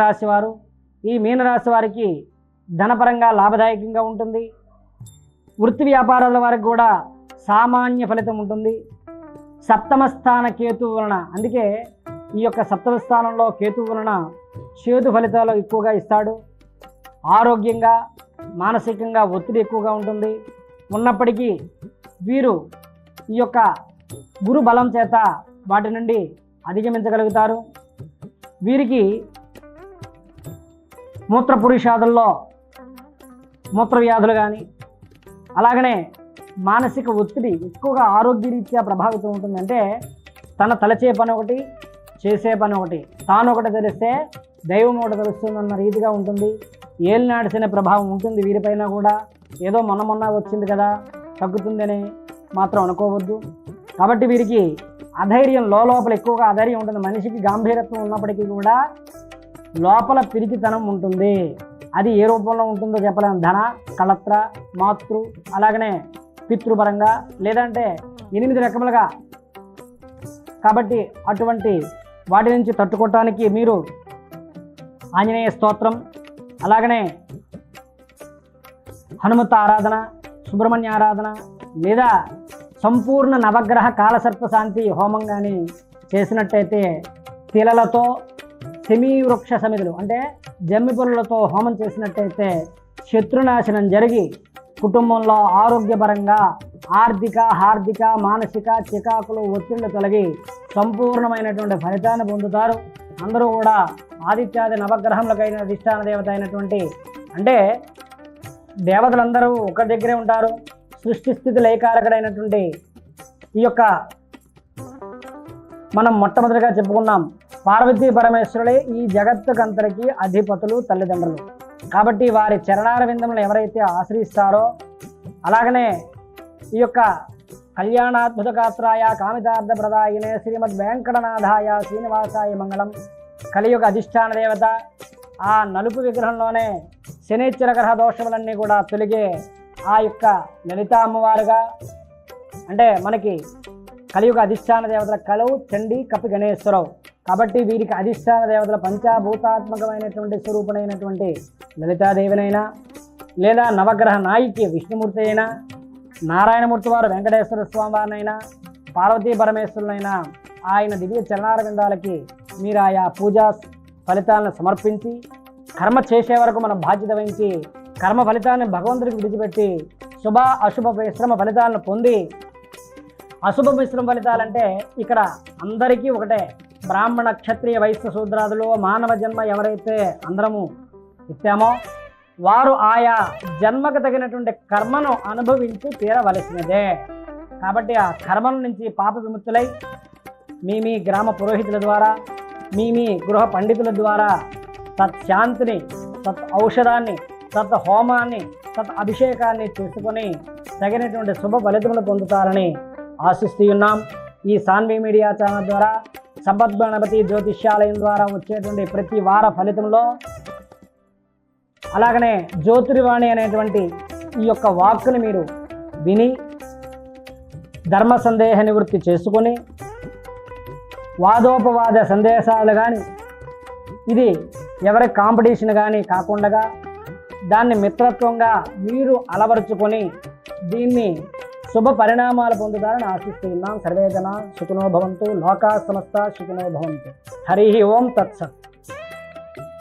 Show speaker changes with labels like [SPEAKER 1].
[SPEAKER 1] రాశివారు ఈ మీనరాశి వారికి ధనపరంగా లాభదాయకంగా ఉంటుంది. వృత్తి వ్యాపారాల వారికి కూడా సామాన్య ఫలితం ఉంటుంది. సప్తమ స్థాన కేతు వలన అందుకే ఈ యొక్క సప్తమ స్థానంలో కేతు వలన చేదు ఫలితాలు ఎక్కువగా ఇస్తాడు. ఆరోగ్యంగా మానసికంగా ఒత్తిడి ఎక్కువగా ఉంటుంది. ఉన్నప్పటికీ వీరు ఈ యొక్క గురు బలం చేత వాటి నుండి అధిగమించగలుగుతారు. వీరికి మూత్ర పురుషాదుల్లో మూత్ర వ్యాధులు కానీ అలాగనే మానసిక ఒత్తిడి ఎక్కువగా ఆరోగ్యరీత్యా ప్రభావితం ఉంటుంది అంటే తన తలచే పని ఒకటి చేసే పని ఒకటి. తాను ఒకటి తెలిస్తే దైవం ఒకటి తెలుస్తుందన్న రీతిగా ఉంటుంది. ఏలినాడిసిన ప్రభావం ఉంటుంది వీరిపైన కూడా. ఏదో మొన్న మొన్న వచ్చింది కదా తగ్గుతుందని మాత్రం అనుకోవద్దు. కాబట్టి వీరికి అధైర్యం లోపల ఎక్కువగా అధైర్యం ఉంటుంది. మనిషికి గాంభీరత్వం ఉన్నప్పటికీ కూడా లోపల పిరికితనం ఉంటుంది. అది ఏ రూపంలో ఉంటుందో చెప్పలేము ధన కళత్ర మాతృ అలాగనే పితృపరంగా లేదంటే ఎనిమిది రకములుగా. కాబట్టి అటువంటి వాటి నుంచి తట్టుకోవటానికి మీరు ఆంజనేయ స్తోత్రం అలాగనే హనుమత ఆరాధన సుబ్రహ్మణ్య ఆరాధన లేదా సంపూర్ణ నవగ్రహ కాలసర్ప శాంతి హోమం కానీ చేసినట్టయితే తిలలతో సెమీ వృక్ష సమితులు అంటే జమ్మి హోమం చేసినట్టయితే శత్రునాశనం జరిగి కుటుంబంలో ఆరోగ్యపరంగా ఆర్థిక హార్దిక మానసిక చికాకులు ఒత్తిళ్ళు తొలగి సంపూర్ణమైనటువంటి ఫలితాన్ని పొందుతారు. అందరూ కూడా ఆదిత్యాది నవగ్రహములకైన అధిష్టాన దేవత అయినటువంటి అంటే దేవతలందరూ ఒక దగ్గరే ఉంటారు. సృష్టి స్థితి లయకారకుడైనటువంటి ఈ యొక్క మనం మొట్టమొదటిగా చెప్పుకున్నాం పార్వతీ పరమేశ్వరులే ఈ జగత్తుకంతరికి అధిపతులు తల్లిదండ్రులు. కాబట్టి వారి చరణార విందములను ఎవరైతే ఆశ్రయిస్తారో అలాగనే ఈ యొక్క కళ్యాణాద్భుత గాత్రాయ కామితార్థ ప్రదాయినే శ్రీమద్ వెంకటనాథాయ శ్రీనివాసాయ మంగళం కలియుగ అధిష్టాన దేవత ఆ నలుపు విగ్రహంలోనే శనిచ్చర గ్రహ దోషములన్నీ కూడా తొలిగే ఆ యొక్క లలిత అమ్మవారుగా అంటే మనకి కలియుగ అధిష్టాన దేవతల కలవు చండి కపి గణేశ్వరవు కాబట్టి వీరికి అధిష్టాన దేవతల పంచాభూతాత్మకమైనటువంటి స్వరూపుడైనటువంటి లలితాదేవినైనా లేదా నవగ్రహ నాయికి విష్ణుమూర్తి అయినా నారాయణమూర్తి వారు వెంకటేశ్వర స్వామి వారినైనా పార్వతీ పరమేశ్వరులైనా ఆయన దివ్య చరణారవిందాలకి మీరు ఆయా పూజా ఫలితాలను సమర్పించి కర్మ చేసే వరకు మన బాధ్యత వహించి కర్మ ఫలితాన్ని భగవంతుడికి విడిచిపెట్టి శుభ అశుభ మిశ్రమ ఫలితాలను పొంది అశుభ మిశ్రమ ఫలితాలంటే ఇక్కడ అందరికీ ఒకటే. బ్రాహ్మణ క్షత్రియ వైశ్య శూద్రాదులు మానవ జన్మ ఎవరైతే అందరము ఇస్తామో వారు ఆయా జన్మకు తగినటువంటి కర్మను అనుభవించి తీరవలసినదే. కాబట్టి ఆ కర్మల నుంచి పాప విముక్తులై మీ మీ గ్రామ పురోహితుల ద్వారా మీ మీ గృహ పండితుల ద్వారా తత్శాంతిని తత్ ఔషధాన్ని తత్ హోమాన్ని తత్ అభిషేకాన్ని చేసుకొని తగినటువంటి శుభ ఫలితములు పొందుతారని ఆశిస్తూ ఉన్నాం ఈ సాన్వి మీడియా ఛానల్ ద్వారా సబద్గణపతి జ్యోతిష్యాలయం ద్వారా వచ్చేటువంటి ప్రతి వార ఫలితంలో అలాగనే జ్యోతిర్వాణి అనేటువంటి ఈ యొక్క వాక్కుని మీరు విని ధర్మ సందేహ నివృత్తి చేసుకొని వాదోపవాద సందేశాలు కానీ ఇది ఎవరి కాంపిటీషన్ కానీ కాకుండా దాన్ని మిత్రత్వంగా మీరు అలవరుచుకొని దీన్ని శుభ పరిణామాలు పొందుతారని ఆశిస్తూ ఉన్నాం సర్వేజన సుఖనో భవంతు. లోకా సమస్త సుఖనో భవంతు. హరి ఓం తత్సత్.